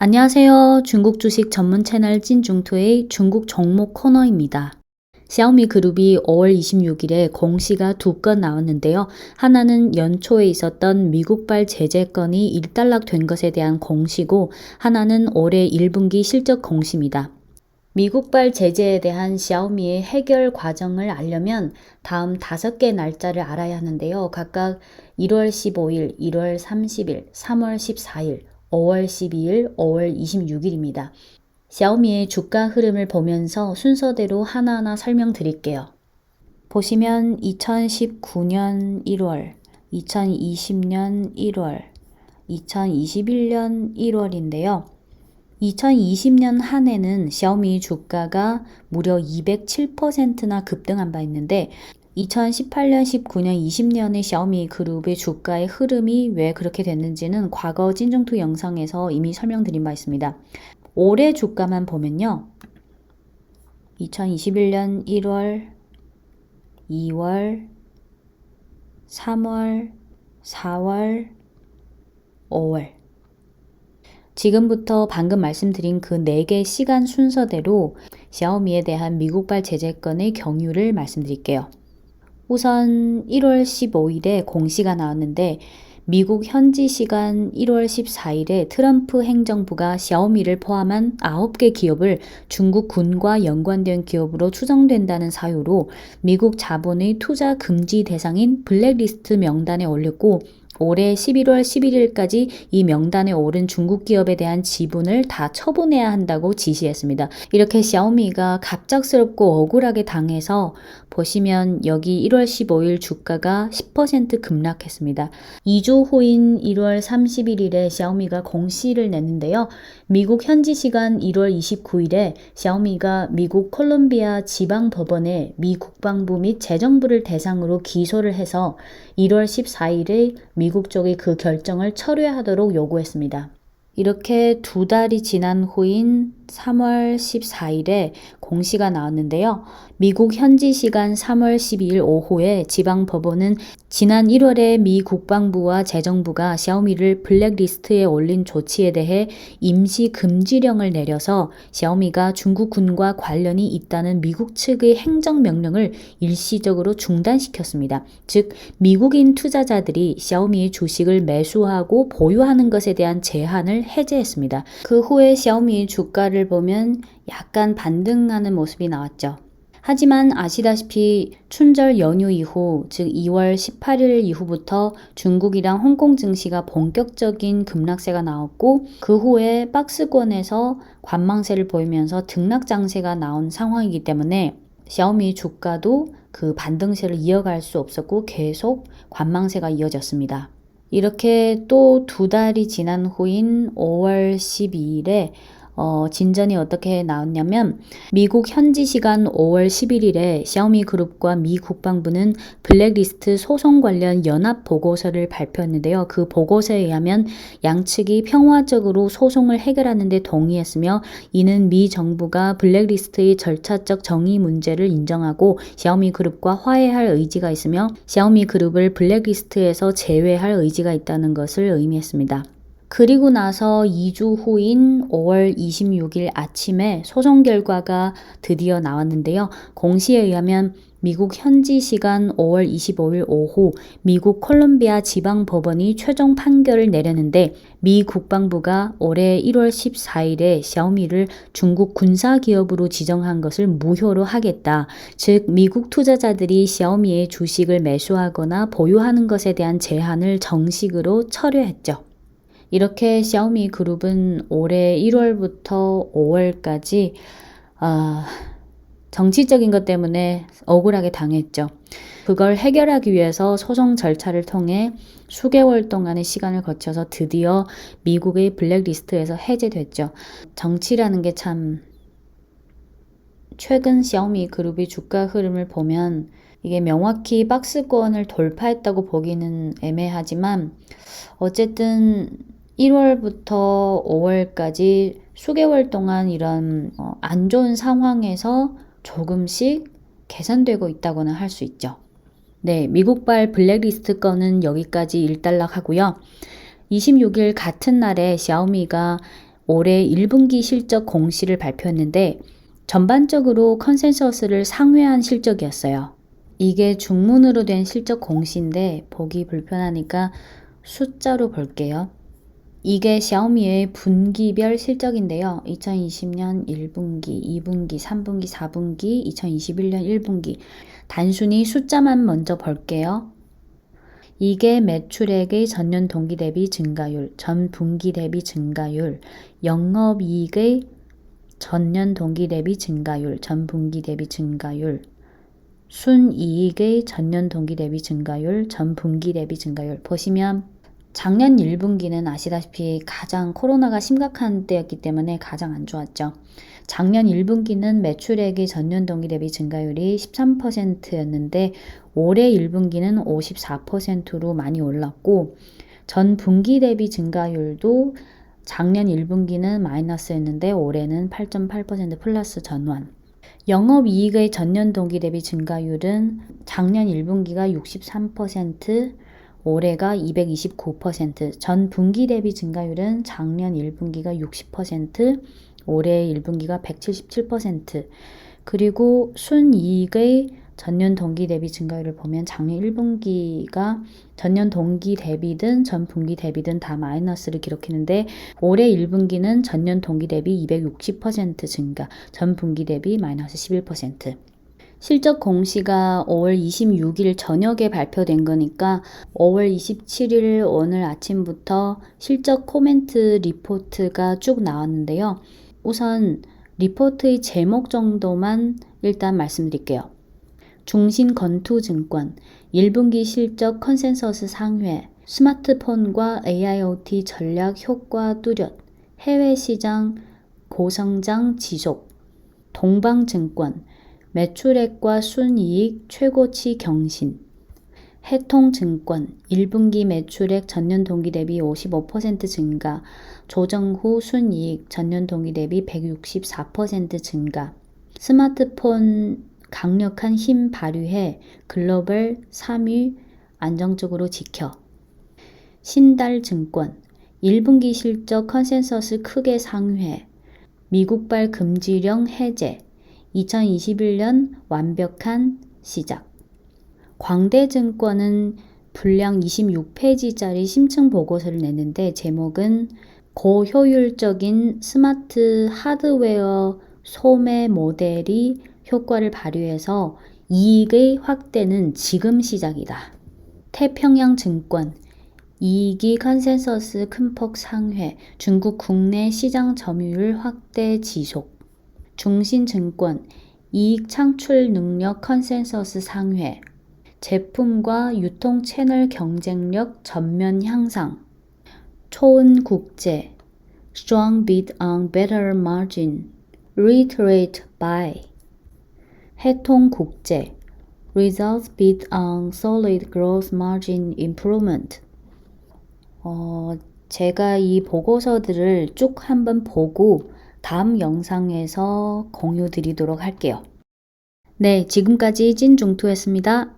안녕하세요. 중국 주식 전문 채널 찐중투의 중국 종목 코너입니다. 샤오미 그룹이 5월 26일에 공시가 두 건 나왔는데요. 하나는 연초에 있었던 미국발 제재건이 일단락된 것에 대한 공시고 하나는 올해 1분기 실적 공시입니다. 미국발 제재에 대한 샤오미의 해결 과정을 알려면 다음 다섯 개 날짜를 알아야 하는데요. 각각 1월 15일, 1월 30일, 3월 14일, 5월 12일, 5월 26일입니다. 샤오미의 주가 흐름을 보면서 순서대로 하나하나 설명드릴게요. 보시면 2019년 1월, 2020년 1월, 2021년 1월인데요. 2020년 한 해는 샤오미 주가가 무려 207%나 급등한 바 있는데 2018년, 19년, 20년의 샤오미 그룹의 주가의 흐름이 왜 그렇게 됐는지는 과거 찐중투 영상에서 이미 설명드린 바 있습니다. 올해 주가만 보면요. 2021년 1월, 2월, 3월, 4월, 5월. 지금부터 방금 말씀드린 그 4개 시간 순서대로 샤오미에 대한 미국발 제재권의 경유를 말씀드릴게요. 우선 1월 15일에 공시가 나왔는데 미국 현지 시간 1월 14일에 트럼프 행정부가 샤오미를 포함한 9개 기업을 중국 군과 연관된 기업으로 추정된다는 사유로 미국 자본의 투자 금지 대상인 블랙리스트 명단에 올렸고 올해 11월 11일까지 이 명단에 오른 중국 기업에 대한 지분을 다 처분해야 한다고 지시했습니다. 이렇게 샤오미가 갑작스럽고 억울하게 당해서 보시면 여기 1월 15일 주가가 10% 급락했습니다. 2주 후인 1월 31일에 샤오미가 공시를 냈는데요. 미국 현지 시간 1월 29일에 샤오미가 미국 콜롬비아 지방 법원에 미 국방부 및 재정부를 대상으로 기소를 해서 1월 14일에 미국 쪽이 그 결정을 철회하도록 요구했습니다. 이렇게 두 달이 지난 후인 3월 14일에 공시가 나왔는데요. 미국 현지 시간 3월 12일 오후에 지방 법원은 지난 1월에 미 국방부와 재정부가 샤오미를 블랙리스트에 올린 조치에 대해 임시 금지령을 내려서 샤오미가 중국 군과 관련이 있다는 미국 측의 행정 명령을 일시적으로 중단시켰습니다. 즉, 미국인 투자자들이 샤오미의 주식을 매수하고 보유하는 것에 대한 제한을 해제했습니다. 그 후에 샤오미의 주가를 보면 약간 반등하는 모습이 나왔죠. 하지만 아시다시피 춘절 연휴 이후, 즉 2월 18일 이후부터 중국이랑 홍콩 증시가 본격적인 급락세가 나왔고, 그 후에 박스권에서 관망세를 보이면서 등락 장세가 나온 상황이기 때문에 샤오미 주가도 그 반등세를 이어갈 수 없었고 계속 관망세가 이어졌습니다. 이렇게 또 두 달이 지난 후인 5월 12일에 어, 진전이 어떻게 나왔냐면 미국 현지 시간 5월 11일에 샤오미 그룹과 미 국방부는 블랙리스트 소송 관련 연합 보고서를 발표했는데요. 그 보고서에 의하면 양측이 평화적으로 소송을 해결하는 데 동의했으며 이는 미 정부가 블랙리스트의 절차적 정의 문제를 인정하고 샤오미 그룹과 화해할 의지가 있으며 샤오미 그룹을 블랙리스트에서 제외할 의지가 있다는 것을 의미했습니다. 그리고 나서 2주 후인 5월 26일 아침에 소송 결과가 드디어 나왔는데요. 공시에 의하면 미국 현지 시간 5월 25일 오후 미국 콜롬비아 지방 법원이 최종 판결을 내렸는데 미 국방부가 올해 1월 14일에 샤오미를 중국 군사 기업으로 지정한 것을 무효로 하겠다. 즉 미국 투자자들이 샤오미의 주식을 매수하거나 보유하는 것에 대한 제한을 정식으로 철회했죠. 이렇게 샤오미 그룹은 올해 1월부터 5월까지 아, 정치적인 것 때문에 억울하게 당했죠. 그걸 해결하기 위해서 소송 절차를 통해 수개월 동안의 시간을 거쳐서 드디어 미국의 블랙리스트에서 해제됐죠. 정치라는 게 참 최근 샤오미 그룹의 주가 흐름을 보면 이게 명확히 박스권을 돌파했다고 보기는 애매하지만 어쨌든 1월부터 5월까지 수개월 동안 이런 어, 안 좋은 상황에서 조금씩 개선되고 있다고는 할 수 있죠. 네, 미국발 블랙리스트 건은 여기까지 일단락하고요. 26일 같은 날에 샤오미가 올해 1분기 실적 공시를 발표했는데 전반적으로 컨센서스를 상회한 실적이었어요. 이게 중문으로 된 실적 공시인데 보기 불편하니까 숫자로 볼게요. 이게 샤오미의 분기별 실적인데요. 2020년 1분기, 2분기, 3분기, 4분기, 2021년 1분기. 단순히 숫자만 먼저 볼게요. 이게 매출액의 전년 동기 대비 증가율, 전 분기 대비 증가율, 영업이익의 전년 동기 대비 증가율, 전 분기 대비 증가율, 순이익의 전년 동기 대비 증가율, 전 분기 대비 증가율. 보시면 작년 1분기는 아시다시피 가장 코로나가 심각한 때였기 때문에 가장 안 좋았죠. 작년 1분기는 매출액의 전년 동기 대비 증가율이 13%였는데 올해 1분기는 54%로 많이 올랐고 전 분기 대비 증가율도 작년 1분기는 마이너스였는데 올해는 8.8% 플러스 전환. 영업이익의 전년 동기 대비 증가율은 작년 1분기가 63%, 올해가 229%, 전 분기 대비 증가율은 작년 1분기가 60%, 올해 1분기가 177%, 그리고 순이익의 전년 동기 대비 증가율을 보면 작년 1분기가 전년 동기 대비든 전 분기 대비든 다 마이너스를 기록했는데 올해 1분기는 전년 동기 대비 260% 증가, 전 분기 대비 마이너스 11%. 실적 공시가 5월 26일 저녁에 발표된 거니까 5월 27일 오늘 아침부터 실적 코멘트 리포트가 쭉 나왔는데요. 우선 리포트의 제목 정도만 일단 말씀드릴게요. 중신 건투증권 1분기 실적 컨센서스 상회 스마트폰과 AIoT 전략 효과 뚜렷 해외 시장 고성장 지속 동방증권 매출액과 순이익 최고치 경신 해통증권 1분기 매출액 전년 동기 대비 55% 증가 조정 후 순이익 전년 동기 대비 164% 증가 스마트폰 강력한 힘 발휘해 글로벌 3위 안정적으로 지켜. 신달증권 1분기 실적 컨센서스 크게 상회. 미국발 금지령 해제. 2021년 완벽한 시작. 광대증권은 분량 26페이지짜리 심층 보고서를 냈는데 제목은 고효율적인 스마트 하드웨어 소매 모델이 효과를 발휘해서 이익의 확대는 지금 시작이다. 태평양 증권 이익이 컨센서스 큰 폭 상회 중국 국내 시장 점유율 확대 지속 중신증권 이익 창출 능력 컨센서스 상회 제품과 유통 채널 경쟁력 전면 향상 초은국제 strong bid on better margin reiterate by 해통국제 Results bid on solid gross margin improvement. 어, 제가 이 보고서들을 쭉 한번 보고 다음 영상에서 공유 드리도록 할게요. 네, 지금까지 찐중투였습니다.